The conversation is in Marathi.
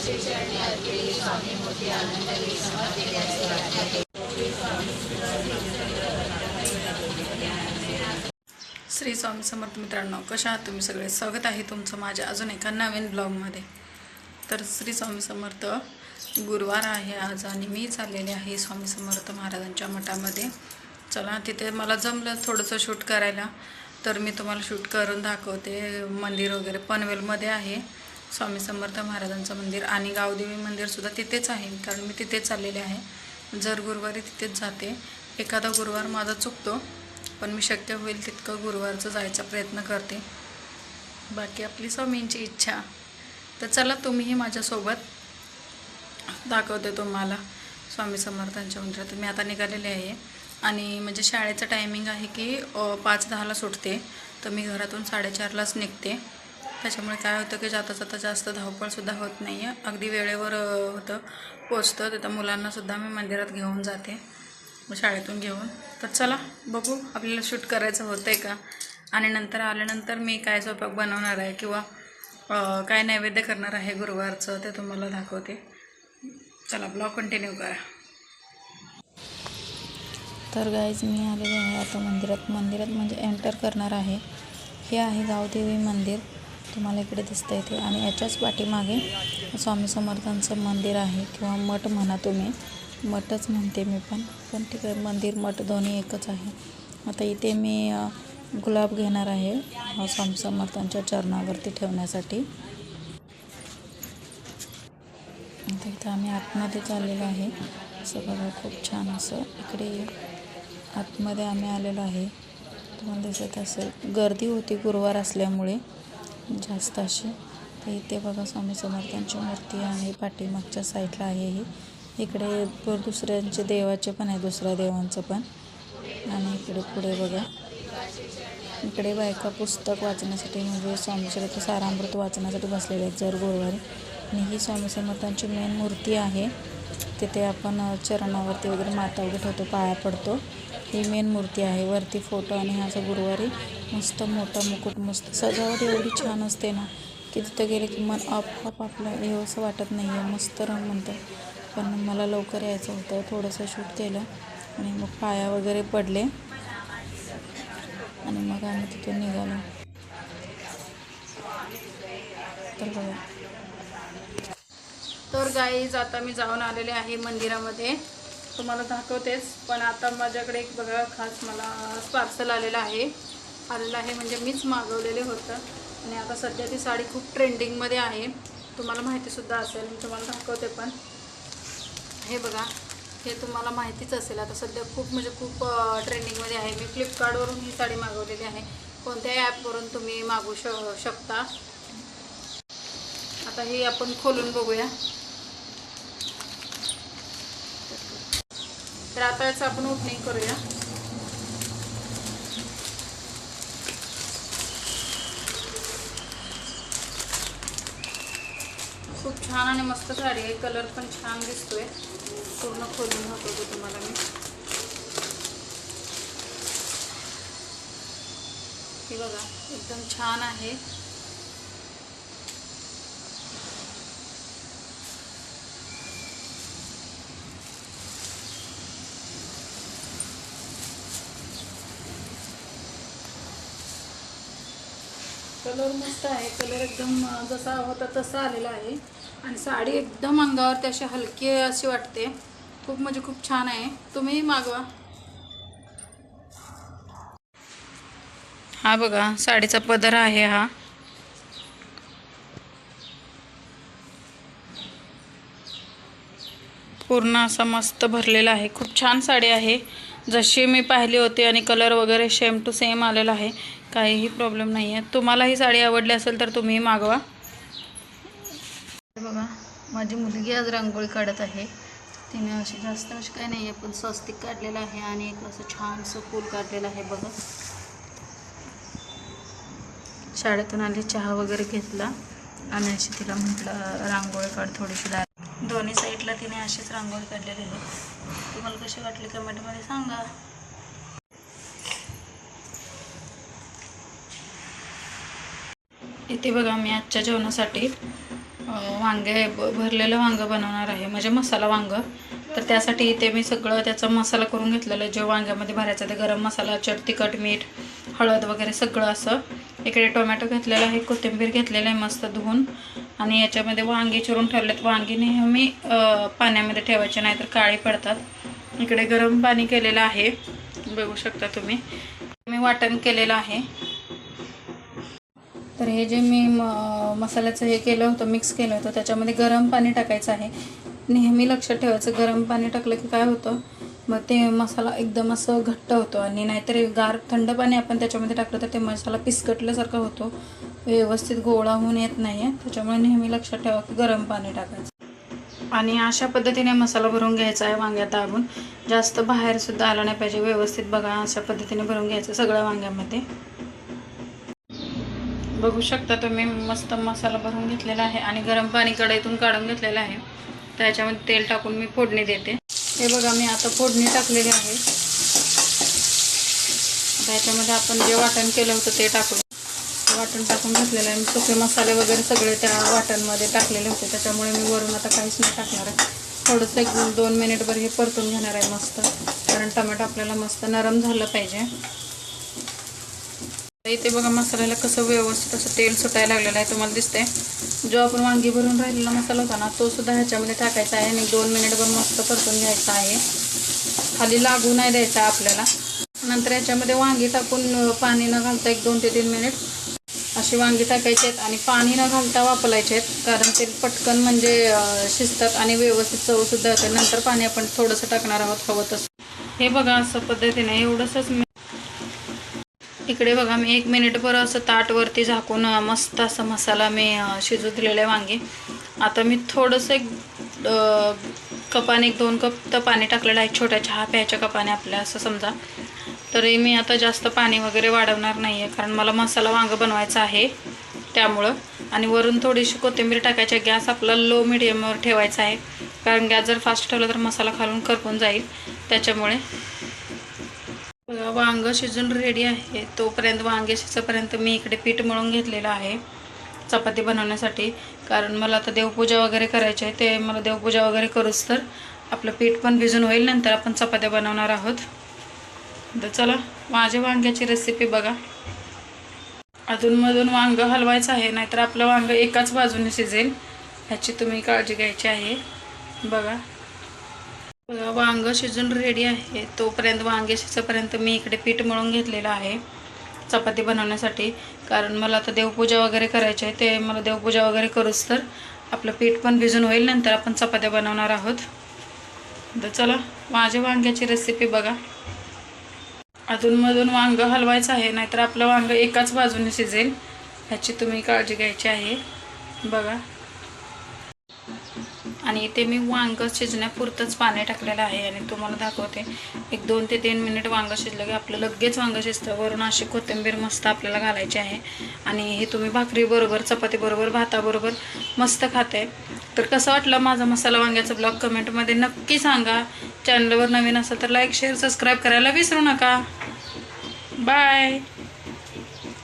श्री स्वामी समर्थ मित्रांनो कशा आहात तुम्ही सगळे? स्वागत आहे तुमचं माझ्या अजून एका नवीन ब्लॉगमध्ये. तर श्री स्वामी समर्थ गुरुवार आहे आज आणि मी चाललेले आहे स्वामी समर्थ महाराजांच्या मठामध्ये. चला तिथे मला जमलं थोडंसं शूट करायला. तर मी तुम्हाला शूट करून दाखवते. मंदिर वगैरे पनवेलमध्ये आहे. स्वामी समर्थ महाराजांचं मंदिर आणि गावदेवी मंदिरसुद्धा तिथेच आहे. कारण मी तिथेच चाललेले आहे. जर गुरुवारी तिथेच जाते. एखादा गुरुवार माझा चुकतो पण मी शक्य होईल तितकं गुरुवारचं जायचा प्रयत्न करते. बाकी आपली स्वामींची इच्छा. तर चला तुम्हीही माझ्यासोबत दाखवते तुम्हाला स्वामी समर्थांच्या मंदिरात. मी आता निघालेले आहे. आणि म्हणजे शाळेचं टायमिंग आहे की पाच दहाला सुटते. तर मी घरातून साडेचारलाच निघते. त्याच्यामुळे काय होतं की जाता जाता जास्त धावपळसुद्धा होत नाही आहे अगदी वेळेवर होतं. पोचतं तिथं मुलांनासुद्धा मी मंदिरात घेऊन जाते. शाळेतून घेऊन. तर चला बघू आपल्याला शूट करायचं होतं आहे का? आणि नंतर आल्यानंतर मी काय स्वयंपाक बनवणार आहे किंवा काय नैवेद्य करणार आहे गुरुवारचं ते तुम्हाला दाखवते. चला ब्लॉग कंटिन्यू करा. तर गाईज मी आलेले आहे आता मंदिरात. मंदिरात म्हणजे एंटर करणार आहे. हे आहे गावदेवी मंदिर. तुम्हाला इकडे दिसतं इथे आणि याच्याच पाठीमागे स्वामी समर्थांचं मंदिर आहे किंवा मठ म्हणा तुम्ही. मठच म्हणते मी पण. पण ठीक आहे मंदिर मठ दोन्ही एकच आहे. आता इथे मी गुलाब घेणार आहे स्वामी समर्थांच्या चरणावरती ठेवण्यासाठी. आता इथं आम्ही आतमध्ये चाललेलो आहे. असं बघा खूप छान असं इकडे आतमध्ये आम्ही आलेलो आहे. तुम्हाला दिसत असेल गर्दी होती गुरुवार असल्यामुळे. जास्त अशी तर इथे बघा स्वामी समर्थांची मूर्ती आहे पाठीमागच्या साईडला आहे ही. इकडे दुसऱ्यांचे देवाचे पण आहे दुसऱ्या देवांचं पण. आणि इकडे पुढे बघा. इकडे बायका पुस्तक वाचण्यासाठी म्हणजे स्वामी चरित्र सारामृत वाचण्यासाठी बसलेले आहेत जर गुरुवारी. आणि ही स्वामी समर्थांची मेन मूर्ती आहे. तिथे आपण चरणावरती वगैरे माता वगैरे ठेवतो पाया पडतो. ही मेन मूर्ती आहे वरती फोटो आणि हा असं गुरुवारी मस्त मोठा मुकुट मस्त. सजावट एवढी छान असते ना की तिथं गेले की मन आपोआप आपलं हे असं वाटत नाही आहे मस्त रंग म्हणतं पण मला लवकर यायचं होतं. थोडंसं शूट केलं आणि मग पाया वगैरे पडले. आणि मग आम्ही तिथून निघालो. तर बघा. तर गाईज आता मी जाऊन आलेले आहे मंदिरामध्ये. तुम्हाला दाखवतेच पण आता माझ्याकडे एक बघा खास मला पार्सल आलेलं आहे. आलेलं आहे. म्हणजे मीच मागवलेले होतं. आणि आता सध्या ती साडी खूप ट्रेंडिंगमध्ये आहे. तुम्हाला माहितीसुद्धा असेल. मी तुम्हाला दाखवते पण. हे बघा. हे तुम्हाला माहितीच असेल. आता सध्या खूप म्हणजे खूप ट्रेंडिंगमध्ये आहे. मी फ्लिपकार्टवरून ही साडी मागवलेली आहे. कोणत्याही ॲपवरून तुम्ही मागवू श शकता. आता हे आपण खोलून बघूया. तर आता याचं आपण ओपनिंग करूया खूप छान आणि मस्त साडी आहे. कलर पण छान दिसतोय. पूर्ण खोलून दाखवतो तुम्हाला मी. हे बघा एकदम छान आहे. कलर मस्त आहे. कलर एकदम जसा होता तसा आलेला आहे. आणि साडी एकदम अंगावरती अशी हलकी अशी वाटते. खूप म्हणजे खूप छान आहे. तुम्ही मागवा. हा बघा साडीचा पदर आहे हा. पूर्ण असा मस्त भरलेला आहे. खूप छान साडी आहे. जशी मी पाहिली होती आणि कलर वगैरे सेम टू सेम आलेला आहे. काहीही प्रॉब्लेम नाही आहे तुम्हाला ही साडी आवडली असेल तर तुम्ही मागवा. बघा माझी मुलगी आज रांगोळी काढत आहे. तिने अशी जास्त अशी काही नाही आहे पण स्वस्तिक काढलेलं आहे आणि एक असं छानसं फूल काढलेलं आहे बघा. शाळेतून आली चहा वगैरे घेतला आणि अशी तिला म्हटलं रांगोळी काढ थोडीशी ला दोन्ही साईडला तिने अशीच रांगोळी काढलेली आहे. तुम्हाला कशी वाटली कमेंटमध्ये सांगा. इथे बघा मी आजच्या जेवणासाठी वांगे ब भरलेलं वांगं बनवणार आहे. म्हणजे मसाला वांगं. तर त्यासाठी इथे मी सगळं त्याचा मसाला करून घेतलेलं आहे. जे वांग्यामध्ये भरायचं ते गरम मसाला चट तिखट मीठ हळद वगैरे सगळं असं. इकडे टोमॅटो घेतलेला आहे. कोथिंबीर घेतलेलं आहे मस्त धुवून. आणि याच्यामध्ये वांगी चिरून ठेवलेत. वांगी नेहमी पाण्यामध्ये ठेवायचे नाही तर काळी पडतात. इकडे गरम पाणी केलेलं आहे. बघू शकता तुम्ही. मी वाटण केलेलं आहे. तर हे जे मी म- मसाल्याचं हे केलं होतं मिक्स केलं होतं त्याच्यामध्ये गरम पाणी टाकायचं आहे. नेहमी लक्षात ठेवायचं गरम पाणी टाकलं की काय होतं? मग ते मसाला एकदम असं घट्ट होतो आणि नाहीतर गार थंड पाणी आपण त्याच्यामध्ये टाकलं तर ते मसाला पिसकटल्यासारखा होतो. व्यवस्थित गोळा होऊन येत नाही आहे त्याच्यामुळे नेहमी लक्षात ठेवा की गरम पाणी टाकायचं. आणि अशा पद्धतीने मसाला भरून घ्यायचा आहे वांग्यात दाबून. जास्त बाहेरसुद्धा आला नाही पाहिजे. व्यवस्थित बघा अशा पद्धतीने भरून घ्यायचं सगळ्या वांग्यामध्ये. बघू शकता तुम्ही मस्त मसाला भरून घेतलेला आहे आणि गरम पाणी कढईतून काढून घेतलेलं आहे. त्याच्यामध्ये तेल टाकून मी फोडणी देते. हे बघा मी आता फोडणी टाकलेली आहे. त्याच्यामध्ये आपण जे वाटण केलं होतं ते टाकू वाटण टाकून घेतलेलं आहे. मी सुके मसाले वगैरे सगळे त्या वाटणमध्ये टाकलेले होते. त्याच्यामुळे मी वरून आता काहीच नाही टाकणार आहे. थोडंसं एक दोन मिनिटभर हे परतून घेणार आहे मस्त. कारण टोमॅटो आपल्याला मस्त नरम झालं पाहिजे. इथे बघा मसाल्याला कसं व्यवस्थित असं तेल सुटायला लागलेलं आहे तुम्हाला दिसतंय. जो आपण वांगी भरून राहिलेला मसाला होता ना तो सुद्धा ह्याच्यामध्ये टाकायचा आहे आणि दोन मिनिटभर मस्त परतून घ्यायचा आहे. खाली लागू नाही द्यायचा आपल्याला. नंतर याच्यामध्ये वांगी टाकून पाणी न घालता एक दोन ते तीन मिनिट अशी वांगी टाकायची आहेत आणि पाणी न घालता वापरायचे आहेत कारण ते पटकन म्हणजे शिजतात आणि व्यवस्थित चवसुद्धा होते नंतर पाणी आपण थोडंसं टाकणार आहोत हवं तसं. हे बघा असं पद्धतीने एवढंसंच तिकडे इकडे बघा मी एक मिनिटभर असं ताटवरती झाकून मस्त असा मसाला मी शिजू दिलेले आहे वांगे. आता मी थोडंसं एक कपाने एक दोन कप तर पाणी टाकलेलं आहे छोट्या चहा प्यायच्या कपाने आपल्या असं समजा. तरी मी आता जास्त पाणी वगैरे वाढवणार नाही आहे कारण मला मसाला वांगं बनवायचा आहे त्यामुळं. आणि वरून थोडीशी कोथिंबीर टाकायची आहे. गॅस आपला लो मिडियमवर ठेवायचा आहे. कारण गॅस जर फास्ट ठेवला तर मसाला खालून करपून जाईल त्याच्यामुळे. बघा वांग शिजून रेडी आहे. तोपर्यंत वांगे शिजेपर्यंत मी इकडे पीठ मळून घेतलेलं आहे चपाती बनवण्यासाठी. कारण मला आता देवपूजा वगैरे करायची आहे ते मला देवपूजा वगैरे करूच तर आपलं पीठ पण भिजून होईल नंतर आपण चपात्या बनवणार आहोत. तर चला माझ्या वांग्याची रेसिपी बघा. अधूनमधून वांगं हलवायचं आहे नाहीतर आपलं वांगं एकाच बाजूने शिजेल. ह्याची तुम्ही काळजी घ्यायची आहे. बघा. बघा वांग शिजून रेडी आहे. तोपर्यंत वांगे शिजेपर्यंत मी इकडे पीठ मळून घेतलेलं आहे चपाती बनवण्यासाठी. कारण मला आता देवपूजा वगैरे करायची आहे ते मला देवपूजा वगैरे करूच तर आपलं पीठ पण भिजून होईल नंतर आपण चपात्या बनवणार आहोत. तर चला माझ्या वांग्याची रेसिपी बघा. अधूनमधून वांगं हलवायचं आहे नाहीतर आपलं वांगं एकाच बाजूने शिजेल. ह्याची तुम्ही काळजी घ्यायची आहे. बघा. आणि इथे मी वांग शिजण्यापुरतंच पाणी टाकलेलं आहे आणि तुम्हाला दाखवते. एक दोन ते तीन मिनिट वांग शिजलं की आपलं लगेच वांग शिजतं. वरून अशी कोथिंबीर मस्त आपल्याला घालायची आहे. आणि हे तुम्ही भाकरीबरोबर चपातीबरोबर भाताबरोबर मस्त खाते तर कसं वाटलं माझा मसाला वांग्याचा ब्लॉग? कमेंटमध्ये नक्की सांगा. चॅनलवर नवीन असेल तर लाईक शेअर सबस्क्राईब करायला विसरू नका. बाय.